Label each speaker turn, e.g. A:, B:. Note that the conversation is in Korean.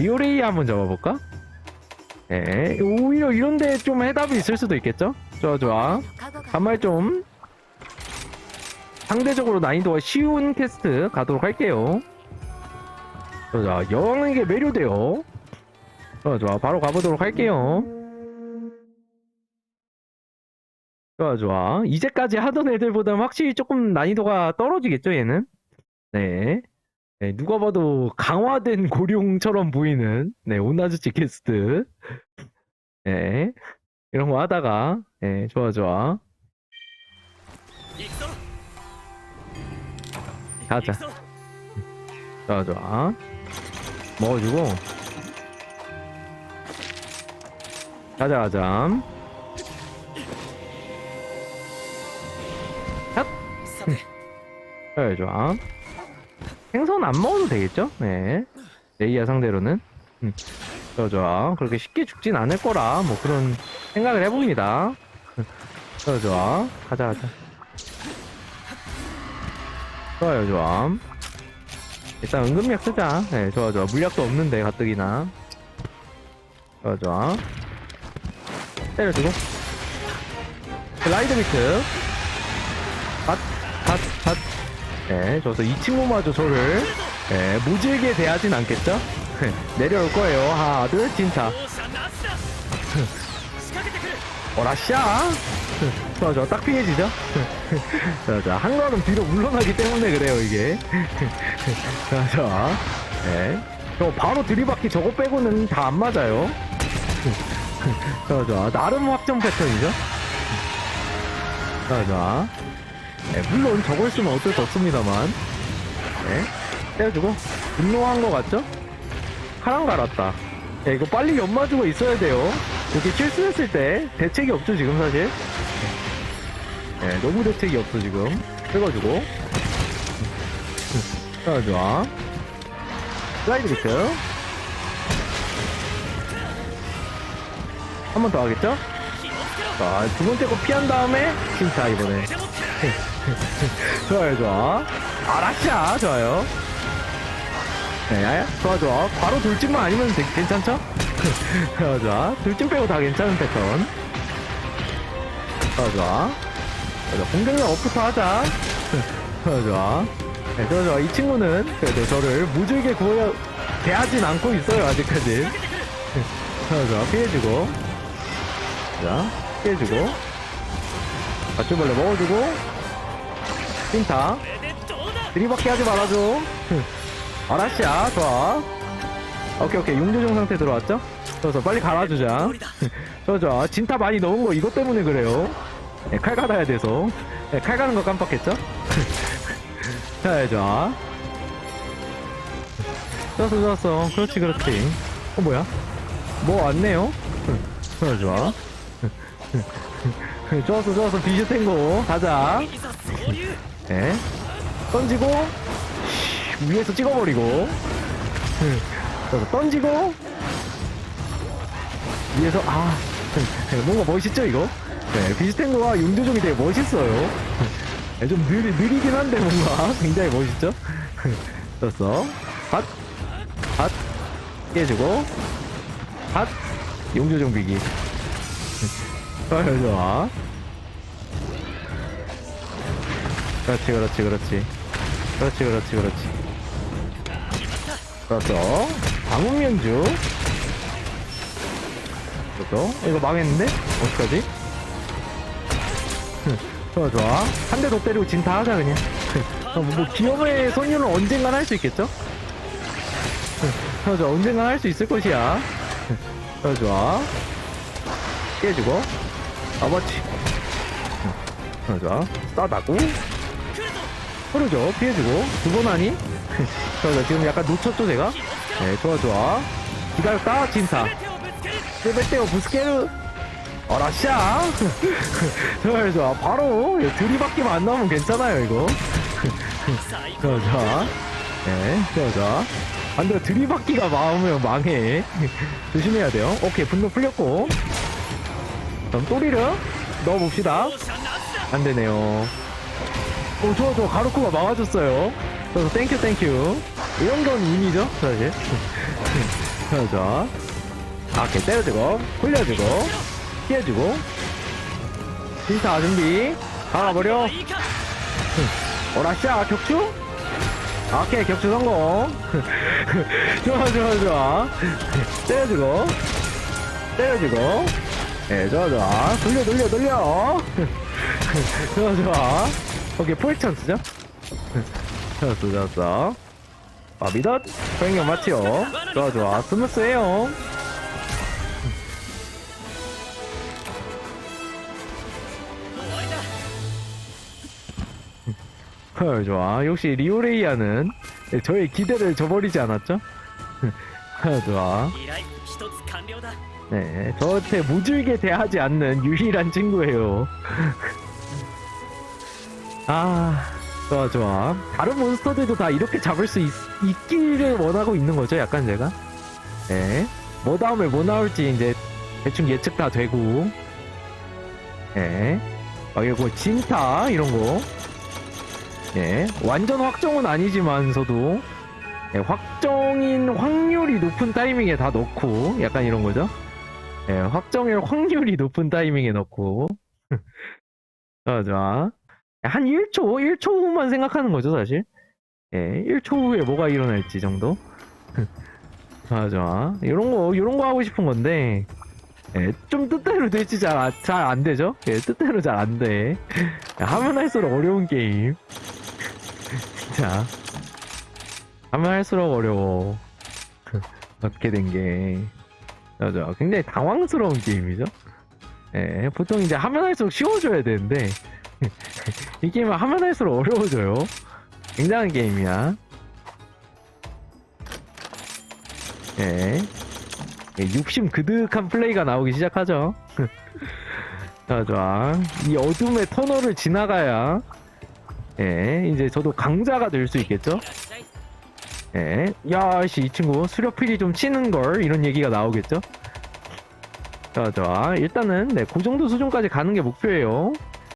A: 리오레이 한번 잡아볼까? 예, 오히려 이런데 좀 해답이 있을 수도 있겠죠? 좋아, 좋아. 간만에 좀 상대적으로 난이도가 쉬운 퀘스트 가도록 할게요. 좋아, 좋아. 여왕에게 매료돼요. 좋아, 좋아. 바로 가보도록 할게요. 좋아, 좋아. 이제까지 하던 애들보다는 확실히 조금 난이도가 떨어지겠죠, 얘는? 네. 네, 누가 봐도 강화된 고룡처럼 보이는, 네, 오나즈치 퀘스트. 네. 이런 거 하다가, 네, 좋아, 좋아. 가자. 좋아, 좋아. 먹어주고. 가자, 가자. 좋아, 좋아. 생선 안 먹어도 되겠죠? 네. 레이야 상대로는. 음. 좋아, 좋아. 그렇게 쉽게 죽진 않을 거라, 뭐 그런 생각을 해봅니다. 좋아, 좋아. 가자, 가자. 좋아요, 좋아. 일단 응급약 쓰자. 네, 좋아, 좋아. 물약도 없는데, 가뜩이나. 좋아, 좋아. 때려주고. 라이드 비트. 갓, 갓, 갓. 네, 저서 이 친구마저 저를, 네, 모질게 대하진 않겠죠? 내려올 거예요. 하나, 둘, 진짜. 어라샤! 좋아, 좋아. 딱 피해지죠? 자, 자. 한 걸음 뒤로 물러나기 때문에 그래요, 이게. 자, 자. 네. 저 바로 들이받기 저거 빼고는 다 안 맞아요. 자, 자. 나름 확정 패턴이죠? 자, 자. 네, 물론 저걸 쓰면 어쩔 수 없습니다만. 네. 떼어주고. 분노한 거 같죠? 카랑 갈았다. 야, 이거 빨리 연마주고 있어야 돼요. 이렇게 실수했을 때 대책이 없죠, 지금 사실. 네, 너무 대책이 없어, 지금. 찍어주고. 좋아, 좋아. 슬라이드 비트. 한 번 더 하겠죠? 자, 두 번째 거 피한 다음에, 진짜, 이번에. 좋아요, 좋아. 아라샤, 좋아요. 네, 좋아, 좋아. 바로 돌진만 아니면 되- 괜찮죠? 좋아, 좋아. 돌진 빼고 다 괜찮은 패턴. 좋아, 좋아. 좋아, 공격력 업부터 하자. 좋아, 좋아. 네, 좋아, 좋아. 이 친구는 그래도 저를 무질게 구워, 대하진 않고 있어요, 아직까지. 좋아, 좋아. 피해주고. 자, 피해주고. 가쭈벌레 먹어주고. 핀타. 들이받게 하지 말아줘. 아라씨야, 좋아. 오케이, 오케이. 용조정 상태 들어왔죠? 좋아서 빨리 갈아주자. 좋아, 좋아. 진타 많이 넣은 거 이것 때문에 그래요. 네, 칼 갈아야 돼서. 네, 칼 가는 거 깜빡했죠? 자, 좋아. 좋았어, 좋았어. 그렇지, 그렇지. 어, 뭐야? 뭐 왔네요? 좋아, 좋아. 좋았어, 좋았어. 비슷한 가자. 네. 던지고, 위에서 찍어버리고, 던지고, 위에서, 아, 뭔가 멋있죠, 이거? 네, 비슷한 거와 용조종이 되게 멋있어요. 네, 좀 느리, 느리긴 한데, 뭔가 굉장히 멋있죠? 됐어. 핫, 핫, 깨주고, 핫, 용조종 비기. 좋아요, 좋아. 그렇지, 그렇지, 그렇지. 그렇지, 그렇지, 그렇지. 그렇죠. 방울면주. 그렇죠. 이거 망했는데? 어떡하지? 좋아, 좋아. 한 대 더 때리고 진다 하자, 그냥. 어, 뭐, 기업의 손님은 언젠간 할 수 있겠죠? 좋아, 좋아. 언젠간 할 수 있을 것이야. 좋아, 좋아. 깨주고. 아버지. 좋아. 싸다고. 흐르죠. 피해주고. 두 번? 좋아, 좋아. 지금 약간 놓쳤죠, 제가? 네, 좋아, 좋아. 기다렸다, 진타. 세베테오 부스케르. 어라샤. 좋아, 좋아. 바로 들이받기만 안 나오면 괜찮아요, 이거. 좋아, 좋아. 네, 좋아, 좋아. 안 돼, 들이받기가 나오면 망해. 조심해야 돼요. 오케이, 분노 풀렸고. 그럼 또리를 넣어봅시다. 안 되네요. 어, 좋아 가루코가 막아줬어요. 그래서 땡큐, 땡큐. 이런 건 이미죠? 사실. 자, 자. 아, 오케이. 때려주고, 굴려주고, 피해주고. 인타 준비. 박아버려. 오라샤, 격추? 아, 오케이, 격추 성공. 좋아, 좋아, 좋아. 때려주고, 때려주고. 예, 네, 좋아, 좋아. 돌려, 돌려, 돌려. 좋아, 좋아. 오케이 폴 찬스죠? 찬스 찬스 아 미덧? 소행력 맞지요? 좋아 좋아. 스무스해요. 어, 좋아. 역시 리오레이아는 저의 기대를 저버리지 않았죠? 어, 좋아. 네 저한테 무지하게 대하지 않는 유일한 친구예요. 아, 좋아, 좋아. 다른 몬스터들도 다 이렇게 잡을 수 있, 있기를 원하고 있는 거죠, 약간 제가. 네. 뭐 다음에 뭐 나올지 이제 대충 예측 다 되고. 네. 아, 이거 진타, 이런 거. 예. 완전 확정은 아니지만서도, 예, 확정인 확률이 높은 타이밍에 다 넣고, 약간 이런 거죠. 예, 확정일 확률이 높은 타이밍에 넣고. 좋아, 좋아. 한 1초, 1초 후만 생각하는 거죠, 사실. 예, 1초 후에 뭐가 일어날지 정도. 좋아, 좋아. 이런 거, 이런 거 하고 싶은 건데, 예, 좀 뜻대로 될지 잘, 안- 잘안 되죠? 예, 뜻대로 잘 안 돼. 예, 하면 할수록 어려운 게임. 진짜. 하면 할수록 어려워. 어떻게 된 게. 맞아. 굉장히 당황스러운 게임이죠. 예, 보통 이제 하면 할수록 쉬워져야 되는데, 이 게임은 하면 할수록 어려워져요. 굉장한 게임이야. 예. 예, 욕심 그득한 플레이가 나오기 시작하죠. 자, 좋아. 이 어둠의 터널을 지나가야, 예, 이제 저도 강자가 될 수 있겠죠? 예. 야, 씨, 이 친구 수렵필이 좀 치는 걸 이런 얘기가 나오겠죠? 자, 좋아. 일단은 네, 그 정도 수준까지 가는 게 목표예요.